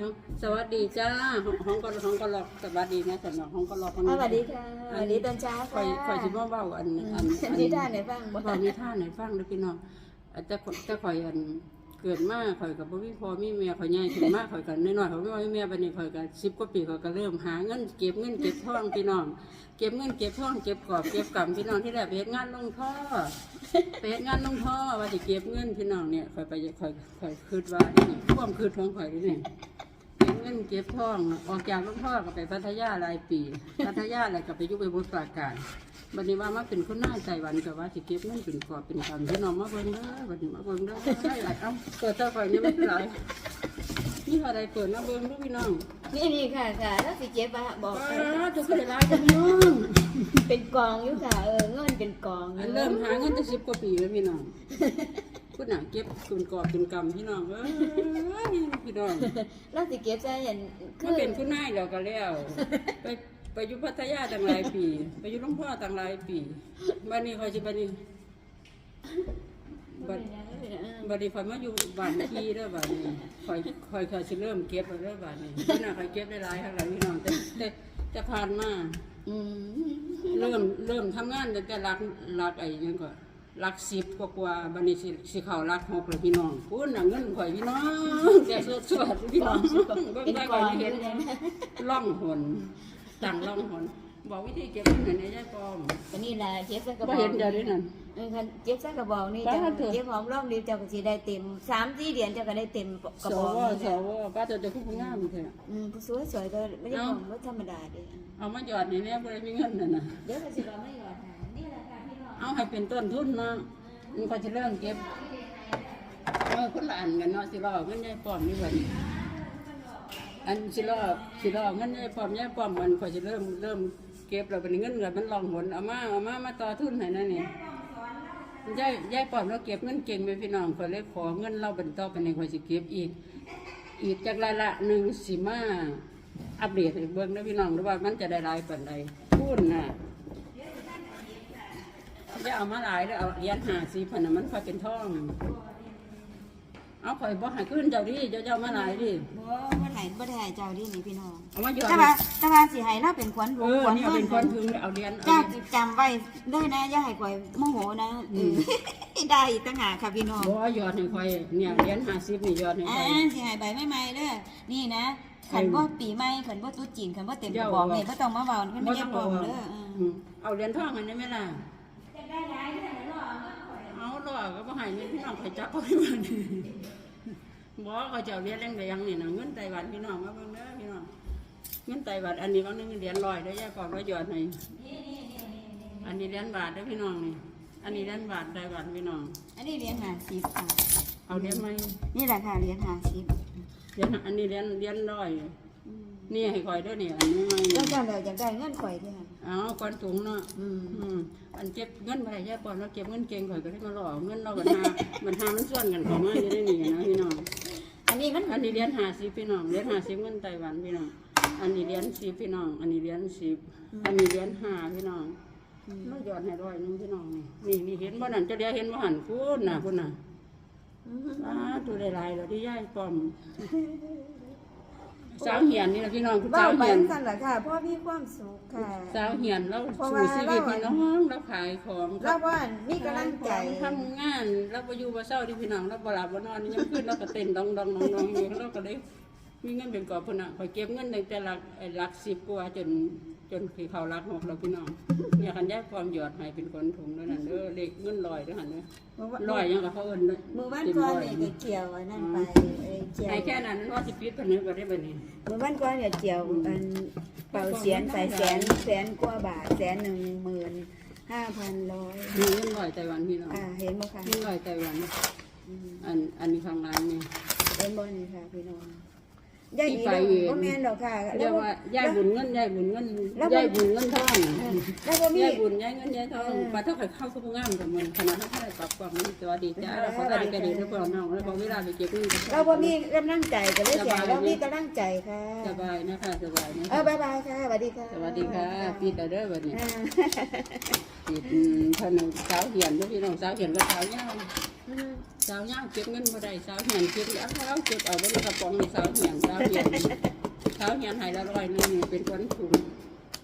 อยู่สวัสดีจ้าห้องห้องก็ห้องก็หลอกสวัสดีนะสำหรับห้องก็หลอกสวัสดีค่ะสวัสดีตอนเช้าคอยค่ะคอยสิบ่เว้าอันอันอันนิทานไหนฟังบ่พอมีท่านไหนฟังเด้อพี่น้องอาจจะจะคอยอันเกิดมาข่อยกับบ่มีพ่อมีแม่ข่อยใหญ่ขึ้นมาข่อยกันน้อยๆข่อยบ่มีแม่บัดนี้ข่อยก็10กว่าปีข่อยก็เริ่มหาเงินเก็บเงินเก็บทองพี่น้อง เก็บเงินเก็บทองเก็บกอบเก็บกำพี่น้องที่แรกไปเฮ็ดงานลงท่อ ไปเฮ็ดงานลงท่อว่าสิเก็บเงินพี่น้องเนี่ยข่อยไปข่อยข่อยคิดว่านี่ความคิดของข่อยนี่ เก็บเงินเก็บทองออกจากลงท่อก็ไปพัทยาหลายปี พัทยาอะไรก็ไปอยุบไปบุตรปราการบัดนี้ว่ามาเป็นคนหน้าใจหวันก็ว่าสิเก็บเงินเป็นกอบเป็นคำพี่น้องมาเบิ่งเด้อบัดนี้มาเบิ่งเด้อได้หลายเอ้าเปิดเตาไฟนี่ไม่เป็นไรนี่อะไรเปิดมาเบิ่งดูพี่น้องนี่นี่ค่ะค่ะแล้วสิเจ็บอะบอกว้าทุกคนหลายจังน้องเป็นกองอยู่ค่ะเออเงินเป็นกองอยู่อันเริ่มหาเงินจะสิบกว่าปีแล้วพี่น้อง พูดหนังเก็บเป็นกอบเป็นกำพี่น้องเอ้ยพี่น้องแล้วสิเก็บใจเห็นคืมาอเป็นผู้นายแล้วก็แล้ว ไปไปอยู่พัทยาตั้งหลายปี ไปอยู่หลวงพ่อตั้งหลายปีบัดนี้คอยสิบัดนี้บัดบัดนี้คอยมาอยู่บ้านที่เด้อบัดนี้คอยคอยคอยสิเริ่มเก็บแล้วเด้อบัดนี้พี่น้าคอยเก็บได้หลายเท่าไหร่พี่น้องแต่แต่จะผ่านมา อืมเริ่มเริ่มทำงานตั้งแต่รักรักไอ้หยังก็ รักสิบกว่ากว่าบัดนี้สิสิเข้ารักหกแล้วพี่น้องพูดน่ะเงินข่อยพี่น้องแต่สดสดๆพี่น้องเบิ่งเป็นไปกก่ออนงอเห็ยู่นเลยนะล่องหนต่างล่องหนบอกวิธีเก็บเงินในยายปอมก็นี่แหละเจ็บใส่กระบบ่อกเห็นเดี๋ยวนี้นั่นเออคันเจ็บใส่กระบอกนี่ป้าเจ้าเถอะเจ็บหอมร่องเดียวเจ้าก็สิได้เต็มสามสี่เดือนเจ้าก็ได้เต็มกระสบอกวนี่สนะวป้าจะจะคู่งามเถอะอืมผู้สวยสวยๆก็ไม่ได้ของว่าธรรมดาเด้เอามาหยอดในนี้บ่ได้มีเงินนั่นน่ะเดี๋ยวก็สิว่าไม่หยอดหานี่แหละค่ะพี่น้อง เอาให้เป็นต้นทุนเนาะมันก็จะเริ่มเก็บเออคนละอันกันเนาะสิรอเงินยายปอมนี่เพิ่นอันสิรอสิรอเงินยายปอมยายปอมมันก็จะเริ่มเริ่มเก็บแล้วเป็นเงินเงินมันลองหนเอามาเอามามาต่อทุนให้นั่นนี่ยายยายปอมเราเก็บเงินเก่งไหมพี่น้องคอยเลยขอเงินเราเป็นต่อไปในคอยสิเก็บอีก อีกจากรายละหนึ่งสิมาอัปเดตให้เบิ่งนะพี่น้องหรือว่ามันจะได้หลายปานใดพูดน่ะ จะเอามาหลายแล้วเอาเหรียญห้าสิบพันน่ะมันค่อยเป็นทอง เอาข่อยบ่ให้ขึ้นเจ้าดิเจ้าเจ้ามาหลายดิบ่บ่ไหนบ่ได้ให้เจ้าดินี่พี่น้องเอามาหยอดแต่ว่าแต่ว่าสิให้เราเป็นขวัญหลเอวงอขวัญนี่เอาเงิเป็นนคนถึงเอาเหรียญเอา เจ้าเหรียญจำไว้ด้วยนะอย่าให้ข่อยโมโหนะเออได้อีกต่างหากค่ะพี่น้องบ่หยอดให้ข่อยเนี่ยเหรียญห้าสิบนี่หยอดให้อ่าข่อย สิให้ใบไม่ใหม่เด้อนี่นะขันบ่ปีใหม่ขันบ่ตุ๊จีนขันบ่เต็มกระเจ้าบอกว่านี่บ่ต้องมาเว้าขันบ่ยัปลอมเด้ออ่าอืมเอาเหรียญทองอันนี้ไหมล่ะ เอาหรอกก็บ่ให้เงินพี่น้องไปจับเอาไปวันนี้บ่ก็จะเอาเหรียญแดงๆนี่นะเงินไต้หวันพี่น้องมาเบิ่งเด้อพี่น้องเงินไต้หวันอันนี้บางนึงเหรียญร้อยได้อยายก่อนว่าหยอดให้อันนี้เหรียญบาทเด้อพี่น้องนี่ อันนี้เหรียญบาทไต้หวันพี่น้อง อันนี้เหรียญ50ค่ะเอาเหรียญไหมนี่แหละค่ะเหรียญ50เหรียญอันนี้เหรียญเหรียญร้อยอืม นี่ให้คอยเด้อนี่อันนี้ไหมแล้วเจ้าเลยอยากได้เงินข่อยเด้อเอาก่อนถุงเนาะอืมอืมอันเก็บเงินไปแย่ปอนเราเก็บเงินเก่งข่อยก็ได้มาหลอกเงินเราบันหาบันหามันส่วนกันเของมาอยู่ได้นี่นะพี่น้องอันนี้มันอันนี้เหรียญห้าสิบพี่น้องเหรียญห้าสิบเงินไต้หวันพี่น้องอันนี้เหรียญสิบพี่น้อง อันนี้เหรียญสิบอันนี้เหรียญห้าพี่น้องเราหยอดให้ร้อยหนึงพี่น้องนี่นี่นี่เห็นบ่นั่นเจะเดียวเห็นบ่หันพูดน่ะพูดน่ะอ้าตัวได้หลายแล้วที่ย่ายปอม สาวเหียนนี่นะพี่น้องคุณเว้าสาวไปเหียนสั่นล่ะค่ะเพราะมีความสุขค่ะ สาวเหียนเราเพราะสู่ว่าชีวิตเราพี่น้องเราขายของเราว่ามีกำลังใจทำงานเราไปอยู่บ่เช้าที่พี่น้องเราบ่หลับบ่นอนนี่ยังขึ้นเราก็เต้นดองดองดองดองอยู่เราก็เลยมีเงินเป็นกอบพุ่นน่ะข่อยเก็บเงินตั้งแต่หลักไอ้หลัก10กว่าจน จนคือเขาหลักหกแล้วพี่น้องเนี่ยคันย้ายความหยอดให้เป็นคนถุงแล้วนั่นเด้อเลขเงินลอยเด้อหั่นเด้อมือวันลอยยังกับเขาเอิ้นเด้มือวันก่อนนี่ก็เกี่ยวอันนั่นไปเอ้ยเกี่ยวให้แค่นั้นว่าสิปิดเพิ่นเด้อก็ได้บัดนี้มือวันก่อนเนี่ยเกี่ยวอันเป่าเสียนใส่แสนแสนกว่าบาทแสนหนึ่งหมื่นห้าพันร้อยมีเงินลอยไต้หวันพี่น้องอ่าเห็นบ่คะเงินลอยไต้หวันอืมอันอันนี้ข้างหล่างนี่เห็นบ่นี่ค่ะพี่น้อง ยายที่อีไปเราเห็นบ่แม่นดอกค่ะเรียกว่า ยายบุญเงิน ยายบุญเงิน แล้วบ่ยายบุญเงินทองแล้วบ่มี ยายบุญยายเงิน ยายทองเออ ปลาเท่าไข่ข้าวสุกงามกับมันขนาดเท่าไหร่ปรับความมันตัวดีจ้าแล้วเขาก็ดีกันดีทุกคนน้องแล้วพอเวลาไปเก็บเงินเราบ่มีกำลังใจก็เลยเสียเรามีกำลังใจค่ะ สบายนะคะสบายนะเออบ๊ายบายค่ะสวัสดีค่ะสวัสดีค่ะปีตาเด้อวันนี้อ่าปีอืมท่านสาวเหียนด้วยพี่น้องสาวเหียนกับสาวเงาอืม สาวย่างเก็บเงินบ่ได้สาวเหียนเก็บแล้วเขาเก็บเอาไว้ในกระป๋องในสาวเหียนสาวเหียนสาวเหียนให้ละร้อยหนึงเป็นคนถุง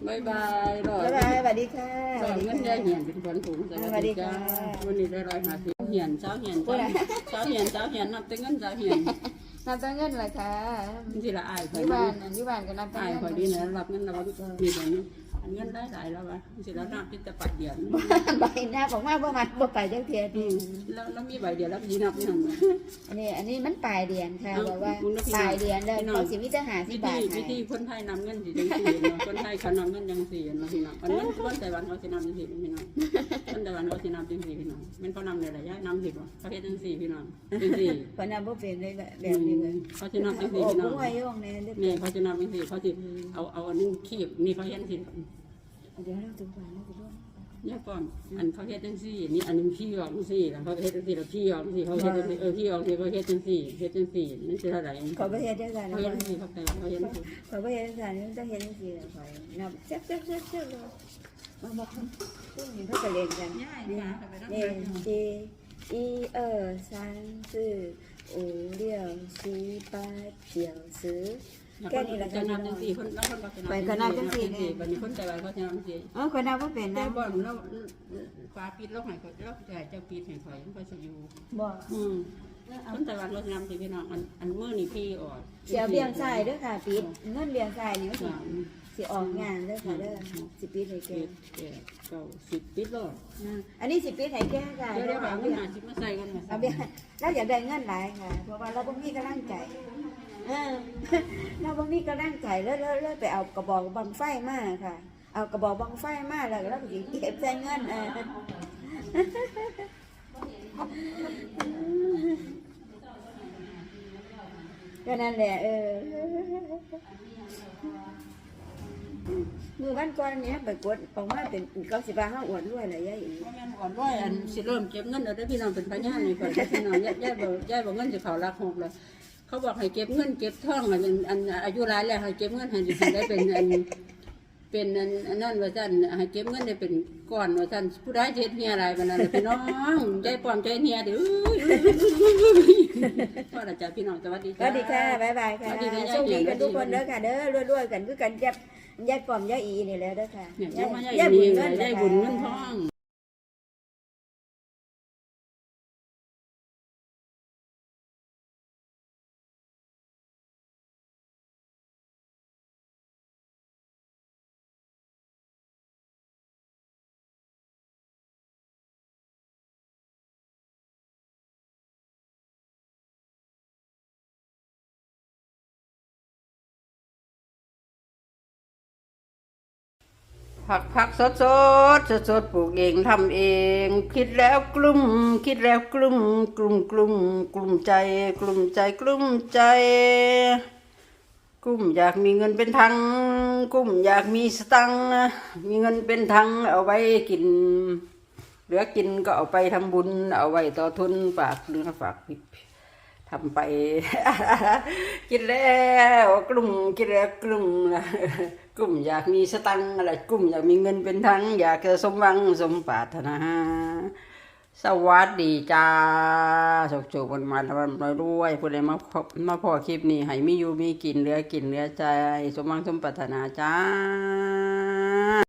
บายบายร้อยบ๊ายบายสวัสดีค่ะสาวเงินได้เหียนเป็นคนถุงสวัสดีจ้าวันนี้ได้ร้อยห้าสิบเหียนสาวเหียนสาวเหียนสาวเหียนนับแต่เงินสาวเหียนนับตั้งเงินเลยค่ะมันสิละอายอข่อยยู่นี่บ้านอันอยู่บ้านก็นับตั้งอายเงินข่อยนี่นะรับเงินรับมีแต่นี้ อันเงินได้หลายแล้ววะมันสิละนับพิจปัดเดียนใบหน้าของมาบ่มันบ่ไปจักเทียอืดีมแล้วแล้วมีใบเดียวแล้วยีนับนี่นั่นอันนี้อันนี้มันปลายเดือนค่ะเอ้าบอกว่าคุณนึกพี่ปลายเดือนเด้อพี่น้อง เขาสิมีแต่หาสิวิบาธีทวิให้ธีคนไทยนำเงินสิจังสี่เนาะคนไทยเขานำเงินจังสี่เนาะพี่น้องอันนั้นคนไต้หวันเขาสินำจังสี่พี่น้องคนไต้หวันเขาสินำจังสี่พี่น้องแมันเขานำในระยะนำสิบ่เขาเฮ็ดจังสี่พี่น้องจังสี่เพราะนั้นบ่เป็นเลยแบบนี้เลยเขาสินำจังสี่โอ้พี่น้อง ผู้อายุของแน่เด้อนี่เขาสินำจังสี่เขาสิเอาเอาอันนึงคีบนี่เขาเฮ็ดสิ เดี๋ยวเราถึงก่อนเราถึงก่อน เนี่ยก่อนอันเขาเฮ็ดจังสี่นี่อันนึงพี่ออกจังสี่แล้วเขาเฮ็ดจังสี่แล้วพี่ออกจังสี่เขาเฮ็ดจังสี่เออพี่ออกจังสี่เขาเฮ็ดจังสี่เฮ็ดจังสี่นั่นสิเท่าไหร่ ขอประเทศด้วยกัน เขา นะ เฮ็ดจังสี่เขาแต่เขาเฮ็ดจังสี่ ขอประเทศด้วยกันนี่ต้องเห็นสิเลยขอยนับเจ๊กเจ๊กเจ๊กเจ๊กเลยมาบอกพวกนี้เขาจะเล่นกันนี่นี่จี一二三四五六七八九十 แค่นี้แหละจะนำจังสี่คนแล้วคนก็จะนำไปก็นำจังสี่บัดนี้คนแต่ว่าเขาจะนำจังสี่เออคนนับว่าเป็นแต่นะบ่อนเราฟ้าปิดโลกให้เขาเราจะเจ้าปิดให้ข่อยมันก็สิอยู่บอกอืมคนแต่ว่าเราจะนำสิพี่น้องอันอันมื้อนี้พี่ออกเสียเบี้ยงใส่ด้วยค่ะปิดเงินเบี้ยงใส่นี่ก็สิสามสิออกงานเด้อค่ะเด้อสิปิดให้แกเจ็ดแปดเก้าสิบปิดโลกอันนี้สิปิดให้แกค่ะเดี๋ยวเดี๋ยวเอาเงินหาสิบมาใส่กันมาเอาเบี้ยเราอยากได้เงินหลายค่ะ เพราะว่าเราบ่มีกำลังใจ เออเราบ่มีกำลังใจแล้วแล้วแล้วไปเอากระบอกบังไฟมาค่ะ เอากระบอกบังไฟมาแล้วเราก็เก็บใส่เงินเออก็นั่นแหละเออมือวันก่อนเนี้ยไปกดประมาเป็นเก้าสิบาห้าอวดด้วยเลยยายอีบ่แม่นก่อนว่าอันสิเริ่มเก็บเงินแล้วเด้พี่น้องเป็นพยานี่ก่อนเด้อพี่น้องยายยายบ่ยายบ่เงินสิเขารักหกเลย เขาบอกให้เก็บเงินเก็บทองอันอันอายุหลายแล้วให้เก็บเงินให้ได้เป็นอันเป็นอันอันนั้นว่าซั่นให้เก็บเงินได้เป็นก้อนว่าซั่นผู้ใดเฮ็ดเฮียอะไรบัดนั้นล่ะพี่น้องใจปลอมใจเฮียเด้อพ่อละจ้ะพี่น้องสวัสดีสจ้าวัสดีค่ะบ๊ายบายค่ะสวัสดีค่ะโชคดียายกันทุกคนสวัสดีเด้อค่ะเด้อรวยๆกันคือกันยัดยัดปลอมยัดอีนี่แหละเด้อค่ะเนี่ยยังมายัยายดบุบุญญเงิเงินนยายนะคะบุญเงินทอง ผักผักสดสดสดสดปลูกเองทำเอง คิดแล้วกลุ้มคิดแล้วกลุ้มกลุ้มกลุ้มกลุ้มใจ กลุ้มใจกลุ้มใจกุ้มอยากมีเงินเป็นทังกุ้มอยากมีสตังมีเงินเป็นทังเอาไว้กิน เหลือกินก็เอาไปทำบุญ เอาไว้ต่อทุนฝากเนื้อฝากพิ ทำไป กินแล้วกลุ่มกินแล้วกลุ่มนะกลุ่มอยากมีสตังอะไรกลุ่มอยากมีเงินเป็นทังอยากจะสมหวังสมปรารถนาสวัสดีจ้าสุขจุกวันมาทำรวยรวยผู้ใดมาพบมาพอคลิปนี้ให้มีอยู่มีกินเหลือกินเหลือใจ สมหวังสมปรารถนาจ้า